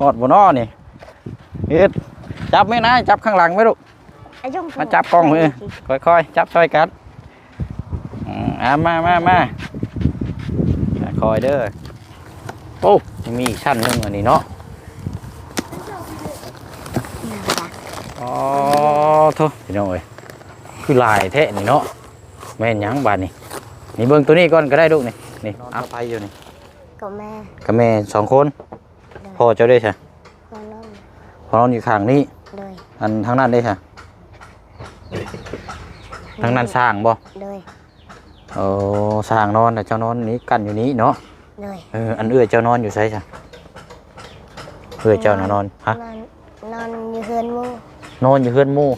หอดบนอ้อนี่เฮ็ดจับไหมนะจับข้างหลังไว้ลูกไอ้ยงมาจับกล้องมือค่อยๆจับช่วยกันอืมอ่ามามามาคอยเด้อโอ้ยังมีอีกชั้นหนึงอันนี้เนาะอ๋อโทษพี่น้องเอ้ยคือลายแท้นี่เนาะแม่นหยังบาดนี่นี่เบิ่งตัวนี้ก่อนก็ได้ลูกนี่นี่เอาไปอยู่นี่กับแม่กับแม่สองคน พ่อเจ้าได้ใช่นอนนอนพอนอนอยู่ข้างนี้ เลยอันทางนั้นได้ใช่ทางนั้นสร้างบ่เลยโอ้สร้างนอนแต่เจ้านอนนี้กันอยู่นี้เนาะเลยเอออันเอื้อยเจ้านอนอยู่ใช่ใช่เอื้อยเจ้าน่ะนอนฮะนอนนอนอยู่เฮือนหมูนอนอยู่เฮือนหมู่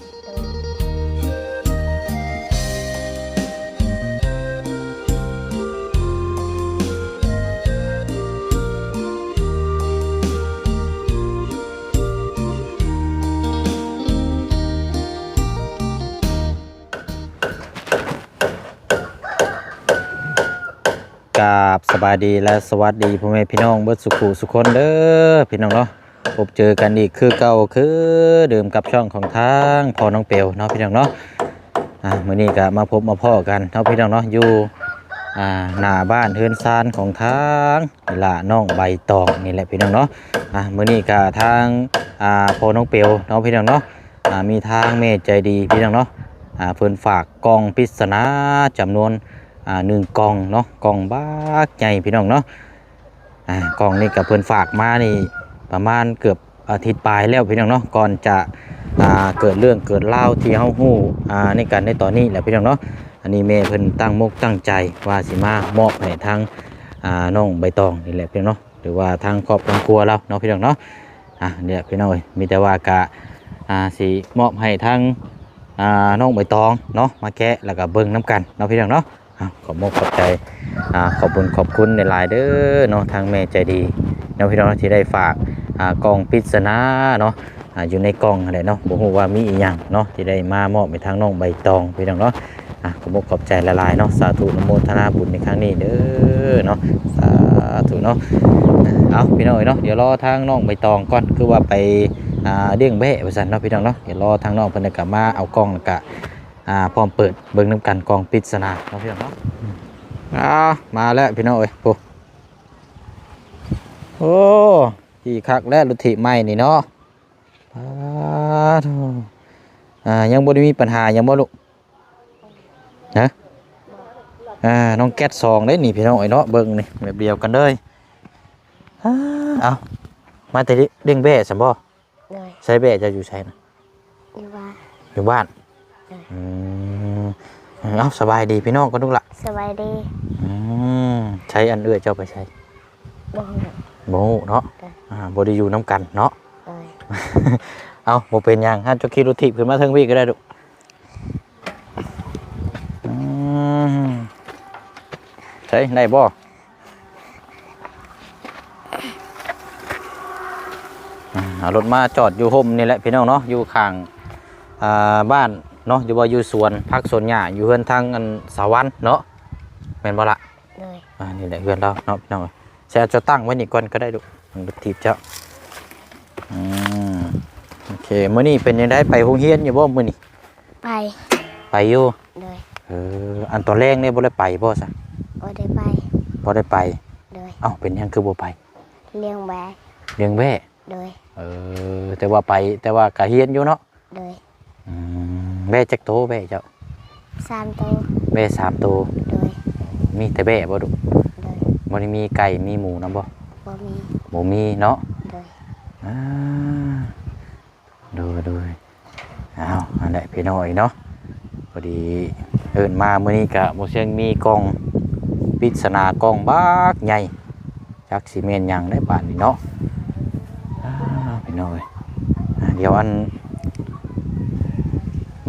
บสบายดีและสวัสดีพ่อแม่พี่น้องเบิดสุขุสุคนเด้อพี่น้องเนาะพบเจอกันอีกคือเก่าคือเดิมกับช่องของทางพ่อน้องเปียวเนาะพี่น้องเนาะอ่ามื้อนี้ก็มาพบมาพ่อกันเนาะพี่น้องเนาะอยู่อ่าหน้าบ้านเฮือนซานของทางนี่ล่ะน้องใบตองนี่แหละพี่น้องเนาะอ่ามื้อนี้ก็ทางอ่าพ่อน้องเปียวเนาะพี่น้องเนาะอ่ามีทางเมตใจดีพี่น้องเนาะอ่าเพิ่นฝากกล่องปริศนาจำนวน อ่าหนึ่งกล่องเนาะกล่องบ้าใหญ่พี่น้องเนาะอ่ากล่องนี้กับเพื่อนฝากมานี่ประมาณเกือบอาทิตย์ปลายแล้วพี่น้องเนาะก่อนจะอ่าเกิดเรื่องเกิดเล่าที่เฮาฮู้อ่าในการในตอนนี้แหละพี่น้องเนาะอันนี้แม่เพิ่นตั้งมกตั้งใจว่าสิมามอบให้ทางอ่าน้องใบตองนี่แหละพี่น้องเนาะหรือว่าทางครอบครัวเราเนาะพี่น้องเนาะอะเนี่ยพี่น้องเอ้ยมีแต่ว่ากะอ่าสิมอบให้ทางอ่าน้องใบตองเนาะมาแกะแล้วก็เบิ่งน้กันเนาะพี่น้องเนาะ ขอบมกขอบใจอ่าขอบคุณขอบคุณในลายเด้อเนาะทางแม่ใจดีเนาะพี่น้องที่ได้ฝากอ่ากล่องปริศนาเนาะอ่าอยู่ในกล่องอะไรเนาะบ่ฮู้ว่ามีอีหยังเนาะที่ได้มามอบไปทางน้องใบตองพี่น้องเนาะอะขอบมกขอบใจละลายเนาะสาธุนโมทนาบุญในครั้งนี้เด้อเนาะสาธุเนาะเอาพี่น้องเนาะเดี๋ยวรอทางน้องใบตองก่อนคือว่าไปอ่าเลี้ยงแบะว่าซั่นเนาะพี่น้องเนาะเดี๋ยวรอทางน้องเพิ่นจะกลับมาเอากล้องแล้วก็ อ่าพร้อมเปิดเบิ่งน้ำกันกองปริศนาเนาะพี่น้องเนาะอ่ามาแล้วพี่น้องเอ้ยโอ้โอ้ที่คักและลุธิใหม่นี่เนาะอ่าโธ่อ่ายังบ่ได้มีปัญหายังบ่ลูกฮะอ่าน้องแก๊สซองได้นี่พี่น้องเอ้ยเนาะเบิ่งนี่แบบเดียวกันเลยอ่าเอามาแต่เด้งแบ่ซั่นบ่เลยใช้แบ่จะอยู่ไสนะอยู่ว่าอยู่บ้าน อืมเอาสบายดีพี่น้องก็ทุกละสบายดีอืมใช้อันเอื้อยเจ้าไปใช้บ่ฮู้โมเนาะจ้ะ อ่าบไดีอยู่น้ำกันเนาะ เลย เอาโมเป็นหยังฮันเจกขี่รถถีบขึ้นมาเทิงพี่ก็ได้ดุอืมใช่ได้บ่อ่าเอารถมาจอดอยู่ห่มนี่แหละพี่น้องเนาะอยู่ข้างอ่าบ้าน เนาะอยู่ว่าอยู่สวนพักสวนหญ้าอยู่เฮือนทางอันสาวันเนาะแม่นบ่ละเลยอ่านี่แหละเพื่อนเราเนาะพี่น้องเอ้ยแชร์จะตั้งไว้นี่ก่อนก็ได้ดูมันรถถีบเจ้าอืมโอเคมื้อนี้เป็นยังไงไปโรงเรียนอยู่บ่มื้อนี้ไปไปอยู่เลยเอออันตอนแรกเนี่ยบ่ได้ไปบ่ซะบ่ได้ไปบ่ได้ไปเลยเอ้าเป็นหยังคือบ่ไปเลี้ยงแบะเลี้ยงแว่เลยเออแต่ว่าไปแต่ว่าก็เรียนอยู่เนาะเลยอืม แว่จักโตแว่เจ้าสามตัวแว่สามโตเลยมีแต่แว่บ่ดุเลยบ่ได้มีไก่มีหมูนํบ่บ่มีบ่มีเนาะเลยอ่าดูดูอ้าวอันไหนพี่น้อยเนาะพอดีเอินมาเมื่อนี้กะโมเสียงมีกล้องปริศนากล้องบากใหญ่จักซีเมนหยังได้ป่านนี้เนาะอ้าวพี่น้อยอ่าเดี๋ยวอัน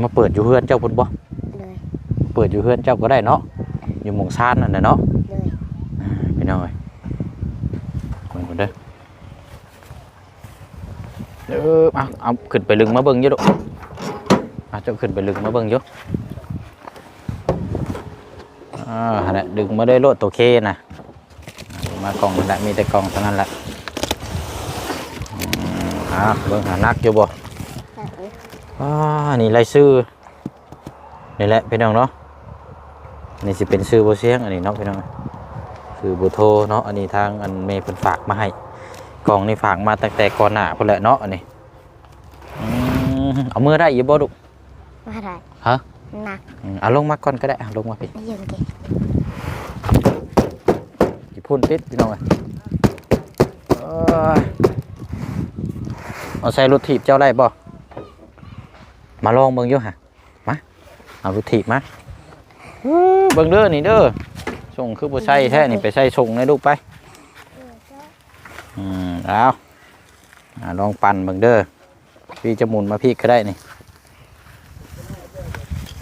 มาเปิดอยู่เฮือนเจ้าพุ่นบ่เลยเปิดอยู่เฮือนเจ้าก็ได้เนาะอยู่หมองซานนั่นน่ะเนาะเลยอ่าพี่น้อยคนคนเด้อเออเอาเอาขึ้นไปลึงมาเบิ่งอยู่ดอกเอาเจ้าขึ้นไปลึงมาเบิ่งอยู่อ่าหั่นแหละดึงมาได้โลดตัวเคน่ะอ่ามากล่องนั่นแหละมีแต่กล่องเท่านั้นแหละอือ่าเบิ่งหานักอยู่บ่หนักอยู่ อ่านี่รายชื่อนี่แหละพี่น้องเนาะนี่สิเป็นชื่อบ่เสียงอันนี้เนาะพี่น้องคือบ่โทรเนาะอันนี้ทางอันเมย์เพิ่นฝากมาให้กล่องนี่ฝากมาตั้งแต่ก่อนหน้าพุ่นแหละเนาะอันนี้อืมเอามือได้อยู่บ่ลูกมาได้ฮะหนักอืมเอาลงมาก่อนก็ได้เอาลงมาพี่ไม่ยังเก่งสิพุ่นติดพี่น้องเอ้ยเอ้ยเอาใส่รถถีบเจ้าได้บ่ มาลองเบิ่งอยู่ฮะมาเอารถถีบมาเบิ่งเด้อนี่เด้อส่งคือบ่ใช่แท้นี่ไปใส่ส่งในลูกไปอืมเอาอ่าลองปั่นเบิ่งเด้อพี่จะหมุนมาพี่ก็ได้นี่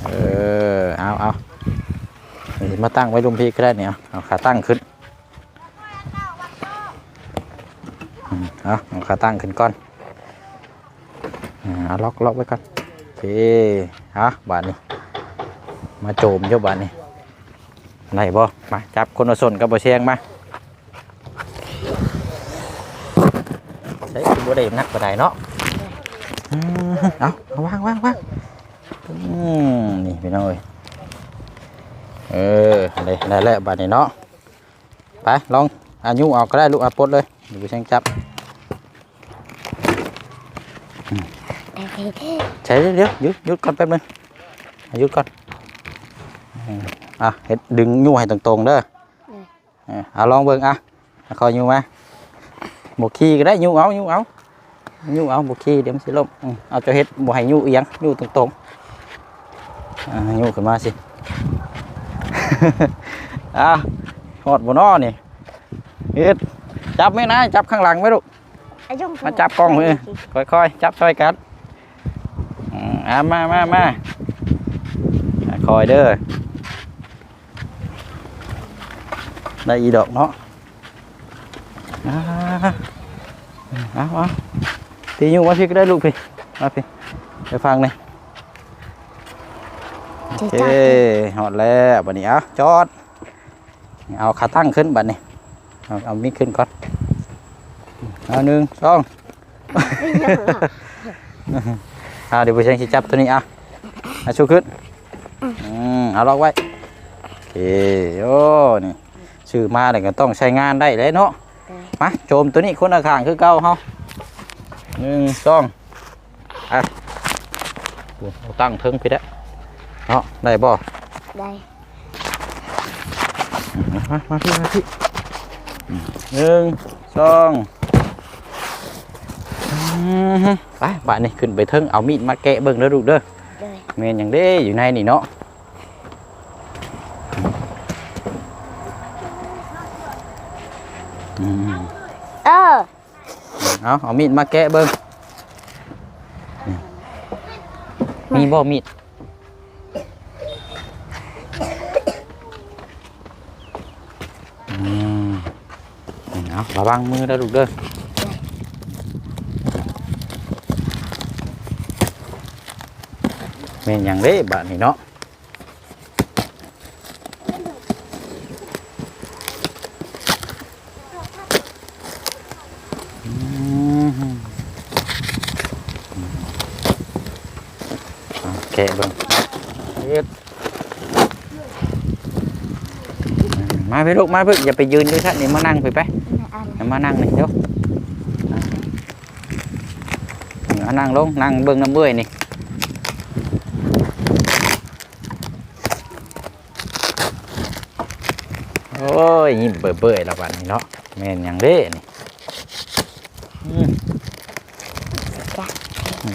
เออเอาเอานี่มาตั้งไว้ลุมพี่ก็ได้เนี่ยเอาขาตั้งขึ้นอืมเอาขาตั้งขึ้นก่อนเอาล็อกล็อกไว้ก่อน เคฮะบาทนี้ มาโจมเจ้าบาทนี้ไหนบ่มาจับคนละส่วนกับบ่เชียงมาใช้บ่ได้นักบ่ได้เนาะอืมเอาเอาวางวางวางอืมนี่พี่น้องเอ้ยเออได้ได้แล้วบาทนี้เนาะไปลองอายุออกก็ได้ลูกอาปดเลยเดี๋ยวเชียงจับ ได้ ใช่เดี๋ยวเดี๋ยวหยุดหยุดก่อนแป๊บนึงอะหยุดก่อนอืมอะเฮ็ดดึงยูให้ตรงๆเด้อเออเอาลองเบิ่งอะเอาคอยยูมาบกขี้ก็ได้ยูเอายูเอายูเอาบกขี้เดี๋ยวมันสิล่มอืมเอาเจะเฮ็ดบ่ให้ยูเอียงยูตรงๆอ่ายูขึ้นมาสิอะหอดบ่นอนี่เฮ็ดจับไม่นะจับข้างหลังไว้ลูกอายุมาจับกล้องมือค่อยๆจับช่วยกัน อืมอ่ามามามาอะคอยเด้อได้อีดอกเนาะอ่าเอาเอาตีอยู่มาพี่ก็ได้ลูกพี่มาพี่ไปฟังหน่อยโอเคหอดแล้วบัดนี้เอาจอด เอาขาตั้งขึ้นบัดนี้เอาเอามิกขึ้นก่อนเอาหนึ่งสอง อ่าเดี๋ยวไปเช็คจับตัวนี้อะเอาชูขึ้นอืมเอาล็อกไว้โอเคโอ้นี่ชื่อมาเลยก็ต้องใช้งานได้เลยเนาะมาโจมตัวนี้คนละข้างคือเก่าเฮาหนึ่งสองอะโอ้เอาตั้งเทิงพี่ได้เนาะได้บ่ได้มามาพี่มาพี่หนึ่งสองอืม ไปบ้านนี้ขึ้นไปเทิงเอามีดมาแกะเบิ่งเด้อลูกเด้อได้เมนอย่างเด้อยู่ในนี่เนาะอืมเออเอาเอามีดมาแกะเบิ่งมีบ่มีดอืมเอาระวังมือเด้อลูกเด้อ มนอย่างเด้บ้านนี้เนาะอืมโอเคเบิ่งเฮ็ดมาไปลูกมาเพิ่งอย่าไปยืนด้วยท่านนี่มานั่งไปไปอันอย่ามานั่งนี่เดี๋ยวเอานั่งลงนั่งเบิ่งน้ำเบื่อยนี่ ยยิ้มเบื่อยๆแล้วบัดนี้เนาะแม่นยังเด้นี่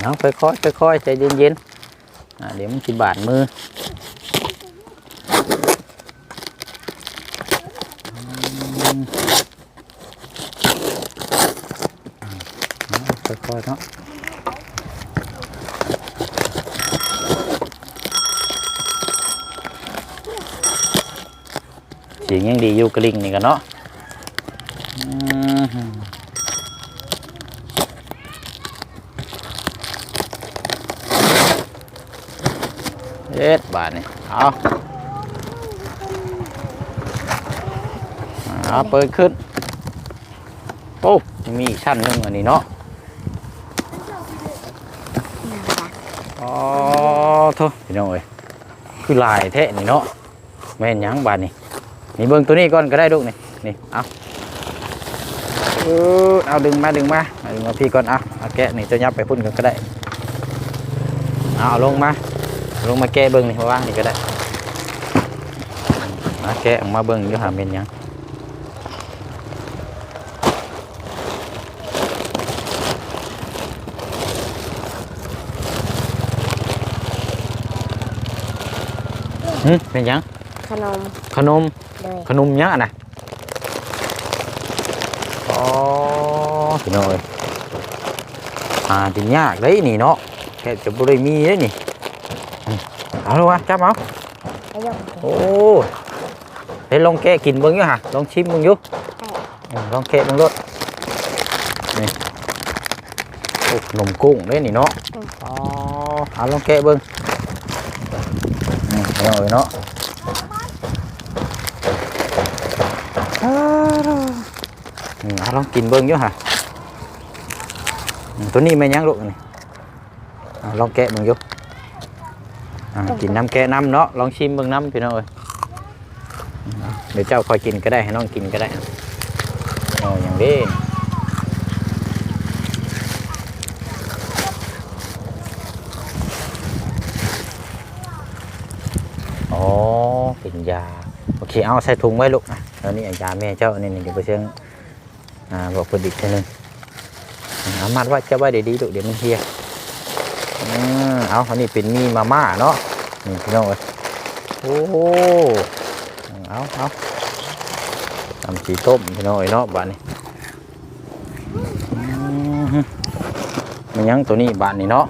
เอาค่อยๆค่อยๆใจเย็นๆเดี๋ยวมันสิบาดมือค่อยๆเนาะ สียงยังดีอยู่กลิงนี่กันเนาะเอ็ดบาทนี่เอาเอาเปิดขึ้น โอ้มีอีกชั้นหนึงอันนี้เนาะโทษพี่น้องเอ้ยคือลายแท้นี่เนาะแม่นยังบาดนี่ นี่เบิ่งตัวนี้ก่อนก็ได้ลูกนี่นี่เอาเออเอาดึงมาดึงมาาดึงมาพี่ก่อนเอาเอาแกะนี่จะยับไปพุ่นกันก็ได้เอาลงมาลงมาแกะเบิ่งนี่มาวางนี่ก็ได้มาแกะออกมาเบิ่งอยู่หาเป็นยังหึเป็นยัง ขนม ขนมเลยขนมหยังอะนะอ๋อพี่น้องเอ้ยอ่าจิยากเลยนี่เนาะแค่จะบ่ได้มีเลยนี่อืมเอาลูกวะจับเอาอายงโอ้เดี๋ยวลองแกะกินเบิ่งอยู่ฮะลองชิมเบิ่งอยู่อืมลองแกะเบิ่งรสนี่โอ้ขนมกุ้งเลยนี่เนาะอ๋อเอาลองแกะเบิ่งนี่พี่น้องเอ้ยเนาะ อืม เอาลองกินเบิ้งอยู่ฮะอืมตัวนี้ไม่นยังลูกนี่เอาลองแกะเบิ้งอยู่อ่ากินน้ำแกะน้ำเนาะลองชิมเบิ้งน้ำพี่น้องเอ้ยอืมเอาเดี๋ยวเจ้าคอยกินก็ได้ให้น้องกินก็ได้โอ้อย่างนี้อ๋อเป็นยาโอเคเอาใส่ถุงไว้ลูกอะ แล้วนี่ยาแม่เจ้านี่นี่เดี๋ยวไปเชิงอ่าบอกเพิ่นอีกทีนึงอามัดไว้จะไว้เดี๋ยวดีลูเดี๋ยวมันเฮียอืมเอาอันนี้เป็นมีมาม่าเนาะนี่พี่น้องเอ้ยโอ้เอาเอาทำสีต้มพี่น้องเอ้ยเนาะบ้านนี้มันยังตัวนี้บ้านนี้เนาะ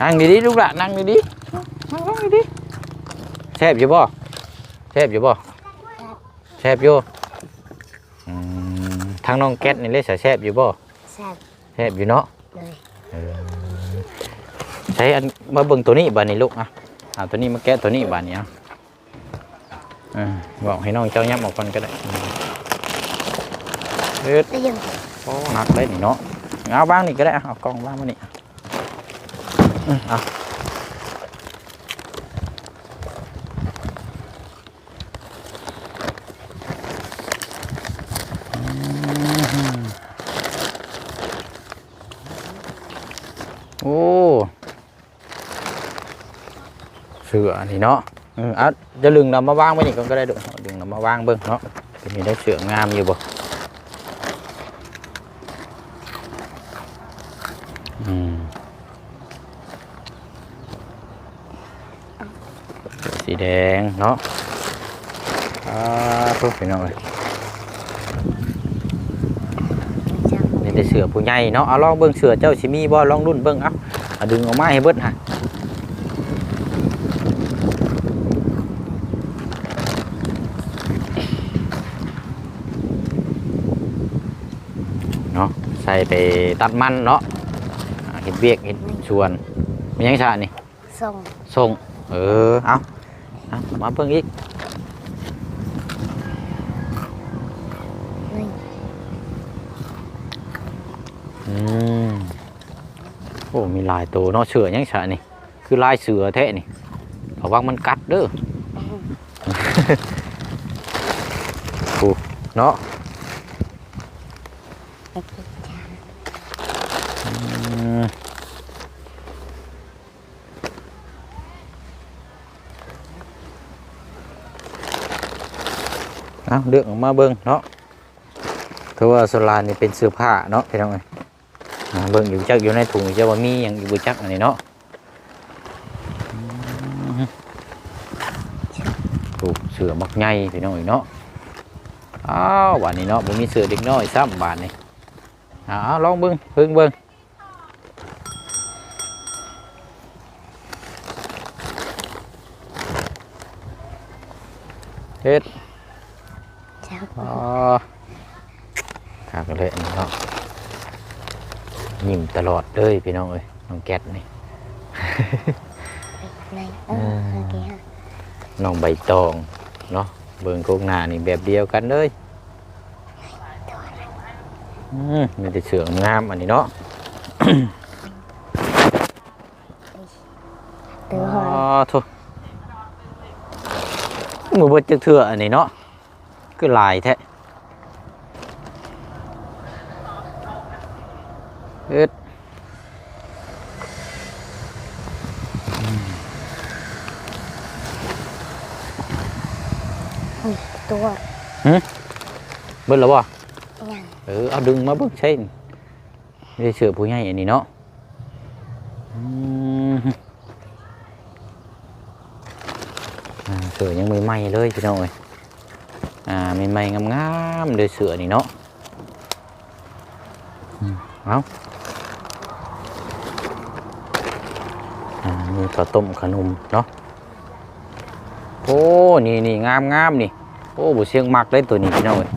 นั่งดีๆลูกละนั่งดีๆนั่งดีๆแซ่บอยู่บ่แซบอยู่บ่แซบอยู่อืมทางน้องแก๊สนี่เลยแซบอยู่บ่แซ่บแซบอยู่เนาะเลยใช้อันมาเบิ่งตัวนี้บานนี้ลูกอะเอาตัวนี้มาแกะตัวนี้บานนี้อะอ่าบอกให้น้องเจ้ายับออกก่อนก็ได้อืมเอ็ดอายงโอ้หนักเลยนี่เนาะเอาบ้างนี่ก็ได้อะเอากล้องบ้างมานี่อืม โอ้เสือนี่เนาะอืมเอะจะลึงนำมาวางไว้นี่ก่อนก็ได้ดูดึงนำมาวางเบิ่งเนาะจะมีได้เสืองามอยู่บ่อืมสีแดงเนาะอ่าทุกพี่น้องเลย จังนี่ได้เสือผู้ใหญ่เนาะเอาลองเบิ่งเสือเจ้าชิมีบ่ลองรุ่นเบิ่งเอาเอาดึงออกมาให้เบิดฮะเนาะใส่ไปตัดมันเนาะอ่าเห็ดเบียกเห็ดชวนมีหยังชานี่ส่งส่งเออเอาเอามาเพิ่งอีก นี่ อืม โอ้มีลายตัวเนาะเสือยังฉะนี่ คือลายเสือแท้นี่ระวังมันกัดเด้อโอ้เนาะไปกินจานอืมเอาเลือกออกมาเบิ่งเนาะคือว่าโซลานี่เป็นเสื้อผ้าเนาะพี่น้องเอ้ยอ่า เบิ่งอยู่จักอยู่ในถุงจะว่ามีอย่างอยู่บ่จักอันนี้เนาะอืมโอ้เสือมักใหญ่พี่น้องเอ้ยเนาะอ้าวบานนี้เนาะบ่มีเสือเด็กน้อยซ้ำบานนี้อ้าวลองเบิ่งเพิ่งเบิ่งเฮ็ดจังอ๋อขากนเลยอันนี้เนาะ ยิ้มตลอดเลยพี่น้องเอ้ยน้องแก๊สนี่ ในเออโอเคฮะน้องใบตองเนาะเบิ่งโครงหน้านี่แบบเดียวกันเลยอืมมีแต่เสืองามอันนี้เนาะตัวหอ๋ออยโทุมือเบิดจักเถื่ออันนี้เนาะคือลายแท้เอ็ด นี่ตัว เบิดแล้วบ่ยังเออเอาดึงมาเบิ่งใช่นี่ไม่ได้เสือผู้ใหญ่อันนี้เนาะอืมอ่าเสือยังไม่ไหม้เลยพี่น้องเอ้ยอ่าไม่ไหม้งามๆเลยเสือนี่เนาะอืมเอาอ่ามีข้าวต้มขนมเนาะโอ้นี่นี่งามงามๆนี่ โอ้บุเสียงมักเลยตัวนี้พี่น้องเอ้ย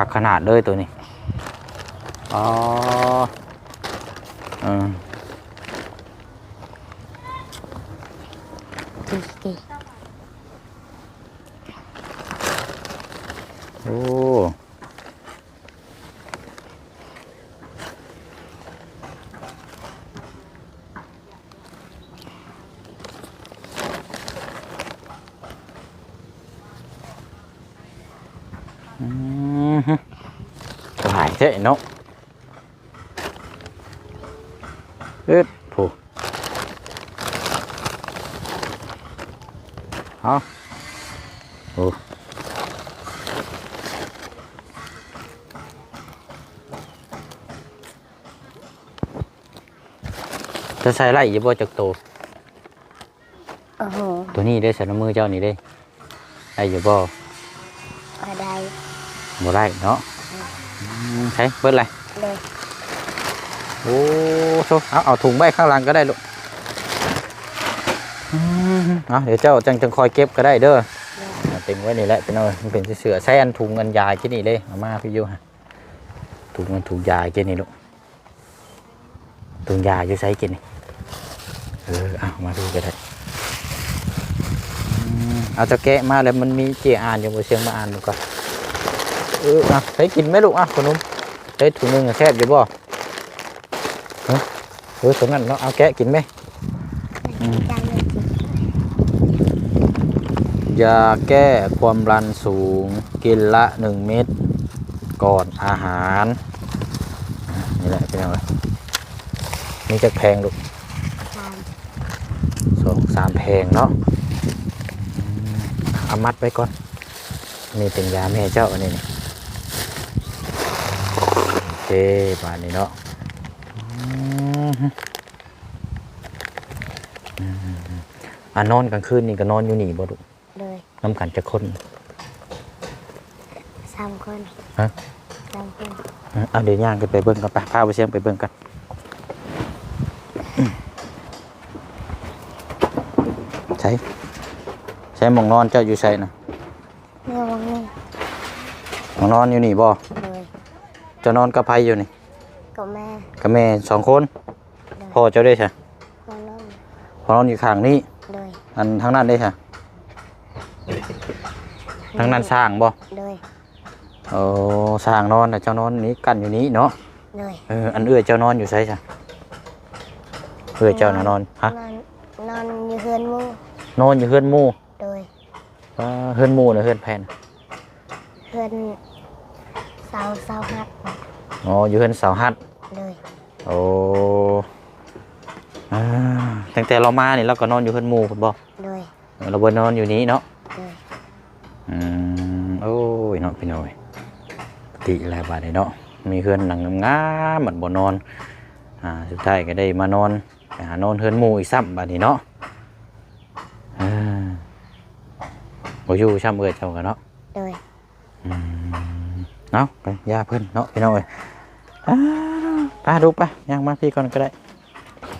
คักขนาดเลยตัวนี้อ๋อเออดีดีโอ้อื หลายเจ๊เนาะเอ็ดผูเอาโอ้จะใส่ไล่อยี่บ่จากตัวโอ้โหตัวนี้ได้ใส่น้ำมือเจ้านี่ได้ไอ้อยู่บ่อะไรบ่ได้เนาะอืม ใช่เบิดไรเลยโอ้โชเอาเอาถุงใบข้างหลังก็ได้ลูกอืมเอาเดี๋ยวเจ้าจังจังคอยเก็บก็ได้เด้อเอาเต็งไว้นี่แหละเป็นเอามันเป็นเสือใส่อันถุงเงินยาที่นี่เลยเอามาพี่ยูฮะถุงเงินถุงยาที่นี่ลูกถุงยาอยู่ใส่กินนี่เออเอามาดูก็ได้อืมเอาจะแกะมาแล้วมันมีเจียอ่านอยู่บนเชียงมาอ่านดูก่อน เอออะใส่กินไหมลูกอะขนมใส่ถุงนึงอะแคบอยู่บ่เออตรงนั้นเนาะเอาแกะกินไหมยาแก้ความดันสูงกินละหนึ่งเม็ดก่อนอาหารนี่แหละเป็นยังไงนี่จะแพงลูกสองสามแพงเนาะอืมเอามัดไว้ก่อนนี่เป็นยาแม่เจ้าอันนี้ เคบานนี้เนาะอืมอืมอะนอนกลางคืนนี่ก็นอนอยู่นี่บ่ลูกเลยน้ำกันจะคนสามคนฮะสามคนเออเอาเดี๋ยวย่างกันไปเบิ่งกันไปพาไปเชียงไปเบิ่งกันอืมใช่ใช่หมองนอนเจ้าอยู่ใช่นะเมื่อวันนี้หมองนอนอยู่นี่บ่ เลยเจ้านอนกับไผอยู่นี่กับแม่กับแม่สองคนเลยพ่อเจ้าได้ใช่คนนั้นพ่อนอนอยู่ข้างนี้ เลยอันทางนั้นได้ใช่ทางนั้นสร้างบ่เลยโอ้สร้างนอนแต่เจ้านอนนี้กันอยู่นี้เนาะเลยเอออันเอื้อยเจ้านอนอยู่ใช่ใช่เอื้อยเจ้าน่ะนอนฮะนอนนอนอยู่เฮือนหมูนอนอยู่เฮือนหมู่เลยอ่าเฮือนหมู่น่ะเฮือนแพนเฮือน เสาเสาหัดอ๋ออยู่เฮือนเสาหัดเลยโอ้อ่าตั้งแต่เรามานี่เราก็นอนอยู่เฮือนหมู่พุ่นบ่เลยเราบ่นอนอยู่นี้เนาะเลยอืมโอ้ยเนาะพี่น้อยปกติแล้วบาดนี้เนาะมีเฮือนหลังงามๆมันบ่นอนอ่าสุดท้ายก็ได้มานอนไปหานอนเฮือนหมู่อีกซ้ำบาดนี้เนาะอ่าบ่อยู่ซ้ำเอื้อยเจ้ากันเนาะเลยอืม เนาะไปย่าเพิ่นเนาะพี่น้องเอ้ยอ่าไปดูไปย่างมาพี่ก่อนก็ได้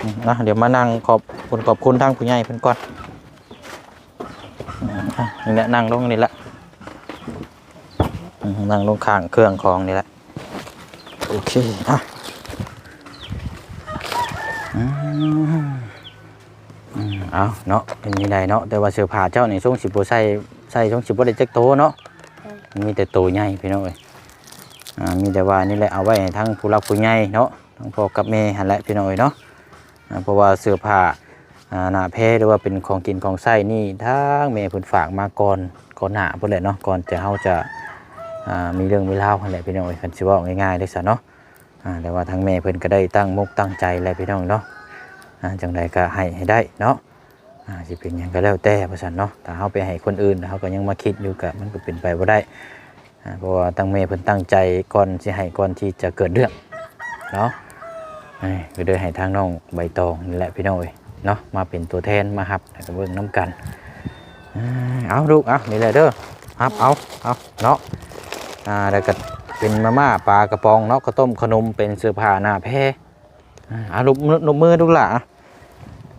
อืมนะเดี๋ยวมานั่งขอบคุณขอบคุณทางผู้ใหญ่เพิ่นก่อนอืมอะนี่แหละนั่งลงนี่แหละอืมนั่งลงข้างเครื่องของนี่แหละโอเคอะอืมอืมเอาเนาะเป็นยังไงเนาะแต่ว่าเสื้อผ้าเจ้านี่ทรงสิบ่ใส่ใส่ทรงสิบ่ได้จักโตเนาะมีแต่ตัวใหญ่พี่น้องเอ้ยอ่า มีแต่ว่านี่แหละเอาไว้ทั้งผู้รักผู้ใหญ่เนาะทั้งพ่อกับแม่หันแหละพี่น้อยเนาะเพราะว่าเสื้อผ้าหน้าเพหรือว่าเป็นของกินของใช้นี่ทั้งแม่เพิ่นฝากมาก่อนก่อนหน้าเพิ่นแหละเนาะก่อนจะเฮาจะมีเรื่องมีราหันแหละพี่น้อยคันสิว้าง่ายๆได้ซะเนาะแต่ว่าทั้งแม่เพิ่นก็ได้ตั้งมุกตั้งใจแหละพี่น้องเนาะจังใดก็ให้ให้ได้เนาะสิเป็นยังก็แล้วแต่ว่าซั่นเนาะถ้าเฮาไปให้คนอื่นเฮาก็ยังมาคิดอยู่ก็มันก็เป็นไปบ่าได้ เพราะว่าตั้งเมย์เพิ่นตั้งใจก่อนสิให้ก่อนที่จะเกิดเรื่องเนาะเอ้ยก็เลยให้ทางน้องใบตองนี่แหละพี่น้องเอ้ยเนาะมาเป็นตัวแทนมาฮับแล้วก็เบิ่งน้ำกันเอาลูกเอานี่แหละเด้อฮับเอาเอาเนาะอ่าแล้วก็เป็นมาม่าปลากระป๋องเนาะข้าวต้มขนมเป็นเสื้อผ้าหน้าแพรอาเอาลูกมือลูกมือดูล่ะอะ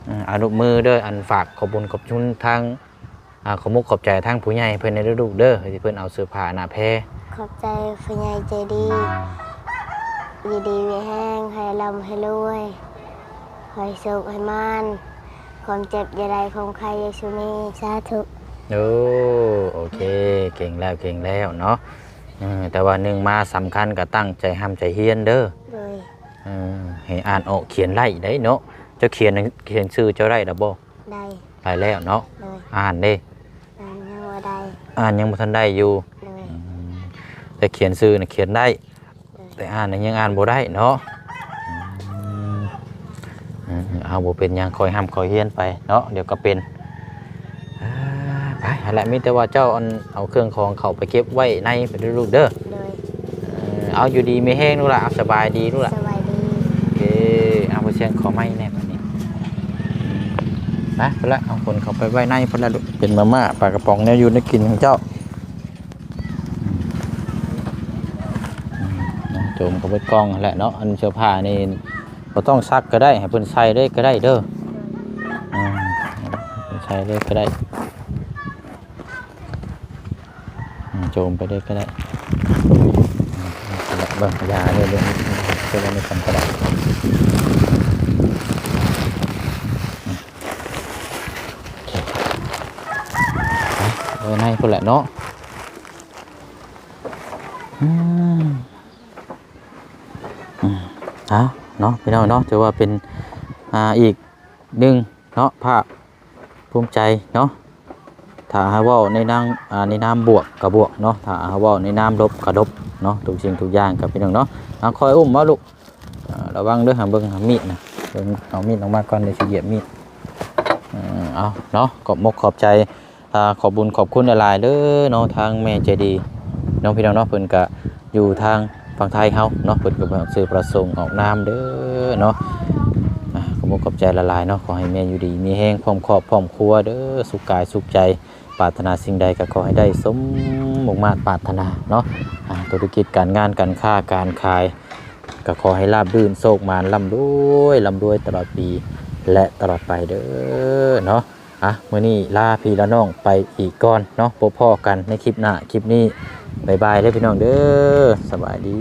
อ่าเอาลูกมือเด้ออันฝากขอบุญขอบชุนทาง อ่าขอมุกขอบใจทางผู้ใหญ่เพิ่นในฤดูกเด้อที่เพิ่นเอาเสื้อผ้าหน้าแพรขอบใจผู้ใหญ่ใจดีดีดีไว้แห้งให้ลำให้รวยให้สุขให้มานความเจ็บอย่าใดความใครอยาชุมีสาธุโอ้โอเคเก่งแล้วเก่งแล้วเนาะเออแต่ว่าหนึ่งมาสำคัญก็ตั้งใจห้ามใจเฮียนเด้อโดยเออให้อ่านออกเขียนไล่ได้เนาะเจ้าเขียนหนังเขียนชื่อเจ้าได้ดับบ่ได้ ได้แล้วเนาะโดยอ่านเด้นานยังว่าได้อ่านยังบ่ทันได้อยู่โดยอืมแต่เขียนชื่อน่ะเขียนได้ แต่อ่านน่ะยังอ่านบ่ได้เนาะอืมอืมเอาบ่เป็นหยังคอยห้ามคอยเฮียนไปเนาะเดี๋ยวก็เป็นอ่าไปหั่นแหละมีแต่ว่าเจ้าอันเอาเครื่องของเขาไปเก็บไว้ในไปดูลูกเด้อ โดยเออเอาอยู่ดีไม่แห้งนู่นล่ะเอาสบายดีนู่นล่ะสบายดี โอเคเอาไปเชียงขอไม้แน่บัด นี้ไปละเอาคนเขาไปไว้ในพละลูกเป็นมาม่าปลากระป๋องเนี่ยอยู่ในกินของเจ้าอืมอืมโจมเขาไปกล้องแหละเนาะอันเสื้อผ้านี่เราต้องซักก็ได้ให้เพิ่นใส่ได้ก็ได้เด้อใส่ได้ก็ได้โจมไปได้ก็ได้เบิ่งยาเนี่ยเรื่องเชื่อว่าไม่ทำก็ได้ เออในคนแหละเนาะอืมอืมเอาเนาะพี่น้องเนาะถือว่าเป็นอ่าอีกหนึ่งเนาะภาพภูมิใจเนาะถ้าหาว่าในนางอ่าในนามบวกกับบวกเนาะถ้าหาว่าในนามลบกับลบเนาะทุกสิ่งทุกอย่างกับพี่น้องเนาะเอาคอยอุ้มมาลูกอ่าระวังเด้อหาเบิ่งหามีดนะเบิ่งเอามีดออกมาก่อนเดี๋ยวสิเหยียบมีดเออเอาเนาะขอบมกขอบใจ ขอบุญขอบคุณหลายๆเด้อเนาะทางแม่ใจดีน้องพี่น้องเนาะเพิ่นก็อยู่ทางฝั่งไทยเฮาเนาะเพิ่นก็บ่ซื้อประสงค์ออกนามเด้อเนาะขอบมกขอบใจละลายเนาะขอให้แม่อยู่ดี มีแห้งพร้อมครอบพร้อมครัวเด้อสุขกายสุขใจปรารถนาสิ่งใดก็ขอให้ได้สมมุ่งมาตรปรารถนาเนาะธุรกิจการงานการค้าการขาย ก็ขอให้ราบรื่นโชคมานร่ำรวยร่ำรวยตลอดปีและตลอดไปเด้อเนาะ อะมื้อนี้ลาพี่ละน้องไปอีกก่อนเนาะพบพ่อกันในคลิปหน้าคลิปนี้บายบายเด้อพี่น้องเด้อสบายดี